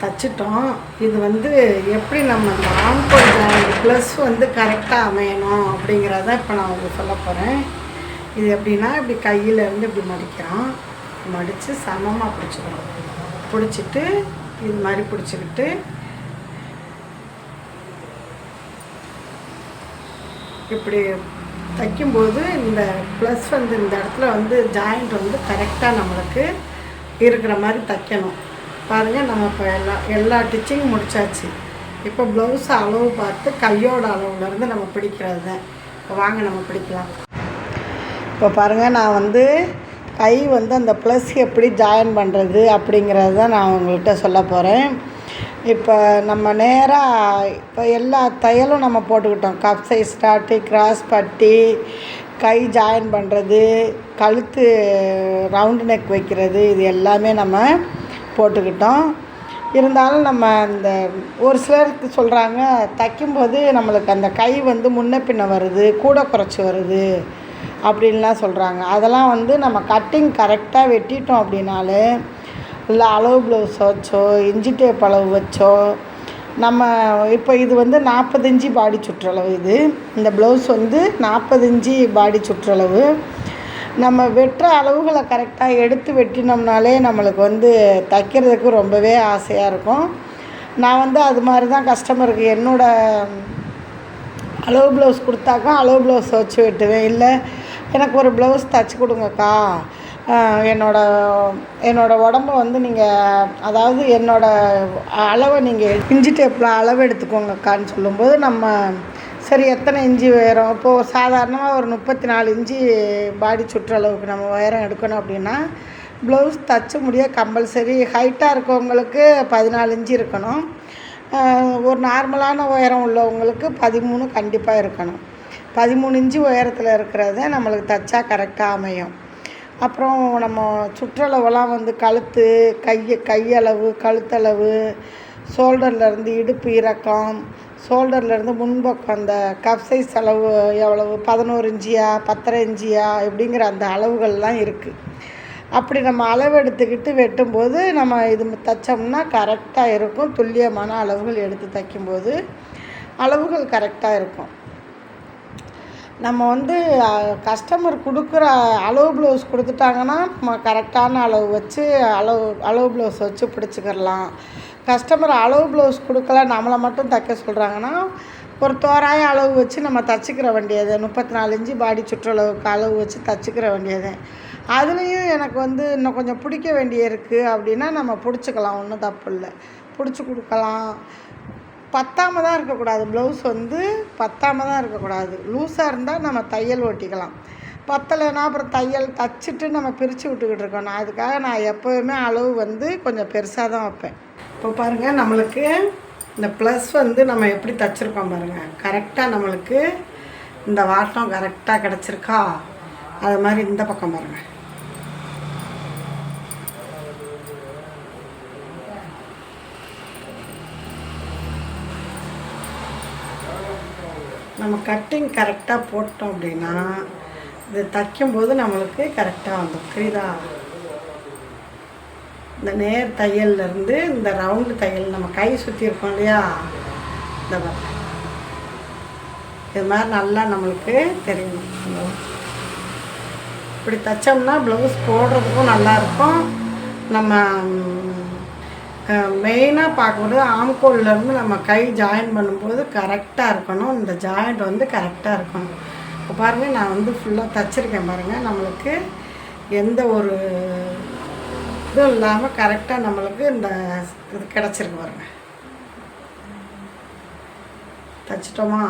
தைச்சிட்டோம். இது வந்து எப்படி நம்ம அந்த ஆம்கோல் ப்ளஸ் வந்து கரெக்டாக அமையணும் அப்படிங்கிறத இப்போ நான் உங்களுக்கு சொல்ல போகிறேன் இது எப்படின்னா இப்படி கையில் இருந்து இப்படி மடிக்கிறோம். மடித்து சமமாக பிடிச்சிக்கிறோம் பிடிச்சிட்டு இது மாதிரி பிடிச்சிக்கிட்டு இப்படி தைக்கும்போது இந்த ப்ளஸ் வந்து இந்த இடத்துல வந்து ஜாயிண்ட் வந்து கரெக்டாக நம்மளுக்கு இருக்கிற மாதிரி தைக்கணும். பாருங்கள் நம்ம இப்போ எல்லா எல்லா டிச்சிங் முடிச்சாச்சு. இப்போ ப்ளவுஸ் அளவு பார்த்து கையோட அளவுலேருந்து நம்ம பிடிக்கிறது. தான் இப்போ வாங்க நம்ம பிடிக்கலாம். இப்போ பாருங்கள் நான் வந்து கை வந்து அந்த ப்ளஸ் எப்படி ஜாயின் பண்ணுறது அப்படிங்கிறது தான் நான் உங்கள்கிட்ட சொல்ல போகிறேன் இப்போ நம்ம நேராக இப்போ எல்லா தையலும் நம்ம போட்டுக்கிட்டோம். கப் சைஸ் ஸ்டார்ட்டு கிராஸ் பட்டி கை ஜாயின் பண்ணுறது கழுத்து ரவுண்டு நெக் வைக்கிறது இது எல்லாமே நம்ம போட்டுக்கிட்டோம். இருந்தாலும் நம்ம அந்த ஒரு சிலருக்கு சொல்கிறாங்க தைக்கும்போது நம்மளுக்கு அந்த கை வந்து முன்ன பின்ன வருது கூட குறைச்சி வருது அப்படின்லாம் சொல்கிறாங்க அதெல்லாம் வந்து நம்ம கட்டிங் கரெக்டாக வெட்டிட்டோம் அப்படின்னாலே இல்லை அளவு ப்ளவுஸ் வச்சோ இஞ்சி டேப் அளவு வச்சோ நம்ம இப்போ இது வந்து நாற்பது பாடி சுற்றளவு இது. இந்த ப்ளவுஸ் வந்து நாற்பது பாடி சுற்றளவு. நம்ம வெட்டுற அளவுகளை கரெக்டாக எடுத்து வெட்டினோம்னாலே நம்மளுக்கு வந்து தைக்கிறதுக்கு ரொம்பவே ஆசையாக இருக்கும். நான் வந்து அது மாதிரி தான் கஸ்டமருக்கு என்னோடய அளவு ப்ளவுஸ் கொடுத்தாக்கா அளவு ப்ளவுஸ் வச்சு வெட்டுவேன். இல்லை எனக்கு ஒரு ப்ளவுஸ் தைச்சி கொடுங்கக்கா. என்னோடய என்னோட உடம்ப வந்து நீங்கள் அதாவது என்னோடய அளவை நீங்கள் இஞ்சி டேப்பில் அளவு எடுத்துக்கோங்கக்கான்னு சொல்லும்போது நம்ம சரி எத்தனை இஞ்சி உயரம்? இப்போது சாதாரணமாக ஒரு முப்பத்தி நாலு இஞ்சி பாடி சுற்றளவுக்கு நம்ம உயரம் எடுக்கணும் அப்படின்னா ப்ளவுஸ் தச்சு முடிய கம்பல்சரி ஹைட்டாக இருக்கவங்களுக்கு பதினாலு இஞ்சி இருக்கணும். ஒரு நார்மலான உயரம் உள்ளவங்களுக்கு பதிமூணு கண்டிப்பாக இருக்கணும். பதிமூணு இஞ்சி உயரத்தில் இருக்கிறது நம்மளுக்கு தைச்சா கரெக்டாக அமையும். அப்புறம் நம்ம சுற்றளவெல்லாம் வந்து கழுத்து கை கையளவு கழுத்தளவு ஷோல்டர்லேருந்து இடுப்பு இறக்கம் ஷோல்டர்லேருந்து முன்பக்கம் அந்த கப் சைஸ் அளவு எவ்வளவு? பதினோரு இஞ்சியா பத்தரை இஞ்சியா இப்படிங்கிற அந்த அளவுகள்லாம் இருக்குது அப்படி நம்ம அளவு எடுத்துக்கிட்டு வெட்டும்போது நம்ம இது தைச்சோம்னா கரெக்டாக இருக்கும். துல்லியமான அளவுகள் எடுத்து தைக்கும்போது அளவுகள் கரெக்டாக இருக்கும். நம்ம வந்து கஸ்டமர் கொடுக்குற அளவு ப்ளவுஸ் கொடுத்துட்டாங்கன்னா நம்ம கரெக்டான அளவு வச்சு அளவு அளவு ப்ளவுஸ் வச்சு பிடிச்சிக்கிறலாம். கஸ்டமர் அளவு ப்ளவுஸ் கொடுக்கல நம்மளை மட்டும் தைக்க சொல்கிறாங்கன்னா ஒரு தோராய அளவு வச்சு நம்ம தச்சுக்கிற வேண்டியது. முப்பத்தி நாலு இஞ்சி பாடி சுற்றளவுக்கு அளவு வச்சு தச்சுக்கிற வேண்டியது. அதுலேயும் எனக்கு வந்து இன்னும் கொஞ்சம் பிடிக்க வேண்டிய இருக்குது அப்படின்னா நம்ம பிடிச்சிக்கலாம் ஒன்றும் தப்பு இல்லை. பிடிச்சி கொடுக்கலாம். பத்தாம தான் இருக்கக்கூடாது. ப்ளவுஸ் வந்து பத்தாம தான் இருக்கக்கூடாது. லூஸாக இருந்தால் நம்ம தையல் ஓட்டிக்கலாம். பத்தலைன்னா அப்புறம் தையல் தச்சுட்டு நம்ம பிரித்து விட்டுக்கிட்டு இருக்கோம் நான் அதுக்காக நான் எப்போவுமே அளவு வந்து கொஞ்சம் பெருசாக தான் வைப்பேன். இப்போ பாருங்கள் நம்மளுக்கு இந்த ப்ளஸ் வந்து நம்ம எப்படி தைச்சிருக்கோம் பாருங்கள் கரெக்டாக நம்மளுக்கு இந்த வாட்டம் கரெக்டாக கிடச்சிருக்கா? அது மாதிரி இந்த பக்கம் பாருங்கள் நம்ம கட்டிங் கரெக்டாக போட்டோம் அப்படின்னா இது தைக்கும்போது நம்மளுக்கு கரெக்டாக வந்துடும் புரியுதா? இந்த நேர் தையல்லேருந்து இந்த ரவுண்டு தையல் நம்ம கை சுற்றி இருக்கோம் இல்லையா? இந்த பாருங்க. இது மாதிரி நல்லா நம்மளுக்கு தெரியும். இப்படி தைச்சோம்னா ப்ளவுஸ் போடுறதுக்கும் நல்லாயிருக்கும் நம்ம மெயினாக பார்க்கும்போது ஆம்கோல்லேருந்து நம்ம கை ஜாயின் பண்ணும்போது கரெக்டாக இருக்கணும். இந்த ஜாயிண்ட் வந்து கரெக்டாக இருக்கணும். இப்போ பாருங்கள் நான் வந்து ஃபுல்லாக தைச்சிருக்கேன் பாருங்கள் நம்மளுக்கு எந்த ஒரு இதுவும் இல்லாமல் கரெக்டாக நம்மளுக்கு இந்த இது கிடச்சிருக்கு பாருங்க. தைச்சிட்டோமா?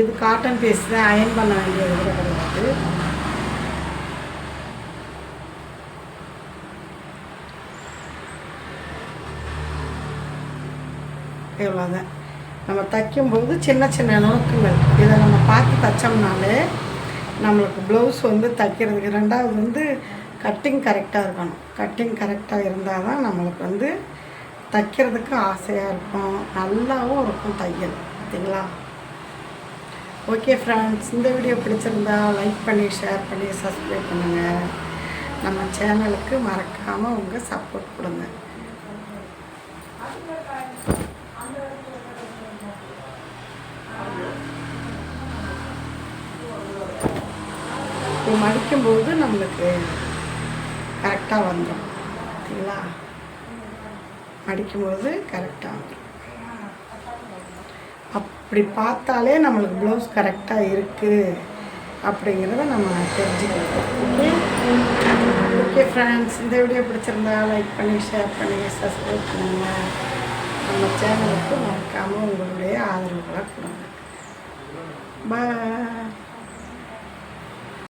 இது காட்டன் பீஸ் தான் அயன் பண்ண வேண்டியது கூட கிடையாது. இவ்வளோதான் நம்ம தைக்கும்போது சின்ன சின்ன நுணுக்கங்கள் இதை நம்ம பார்த்து தைச்சோம்னாலே நம்மளுக்கு ப்ளவுஸ் வந்து தைக்கிறதுக்கு ரெண்டாவது வந்து கட்டிங் கரெக்டாக இருக்கணும். கட்டிங் கரெக்டாக இருந்தால் தான் நம்மளுக்கு வந்து தைக்கிறதுக்கு ஆசையாக இருக்கும். நல்லாவும் இருக்கும் தையல். பார்த்தீங்களா ஓகே ஃப்ரெண்ட்ஸ் இந்த வீடியோ பிடிச்சிருந்தா லைக் பண்ணி ஷேர் பண்ணி சப்ஸ்கிரைப் பண்ணுங்கள் நம்ம சேனலுக்கு மறக்காமல் உங்கள் சப்போர்ட் கொடுங்க. மடிக்கும்போது நம்மளுக்கு கரெக்டாக வந்துடும் சரிங்களா? மடிக்கும்போது கரெக்டாக வந்துடும் அப்படி பார்த்தாலே நம்மளுக்கு ப்ளவுஸ் கரெக்டாக இருக்குது அப்படிங்கிறத நம்ம தெரிஞ்சுக்கலாம் ஓகே ஓகே ஃப்ரெண்ட்ஸ் இந்த வீடியோ பிடிச்சிருந்தா லைக் பண்ணி ஷேர் பண்ணி சப்ஸ்கிரைப் பண்ணுங்கள் நம்ம சேனலுக்கு மறக்காமல் உங்களுடைய ஆதரவுகளை கொடுங்க. பாய்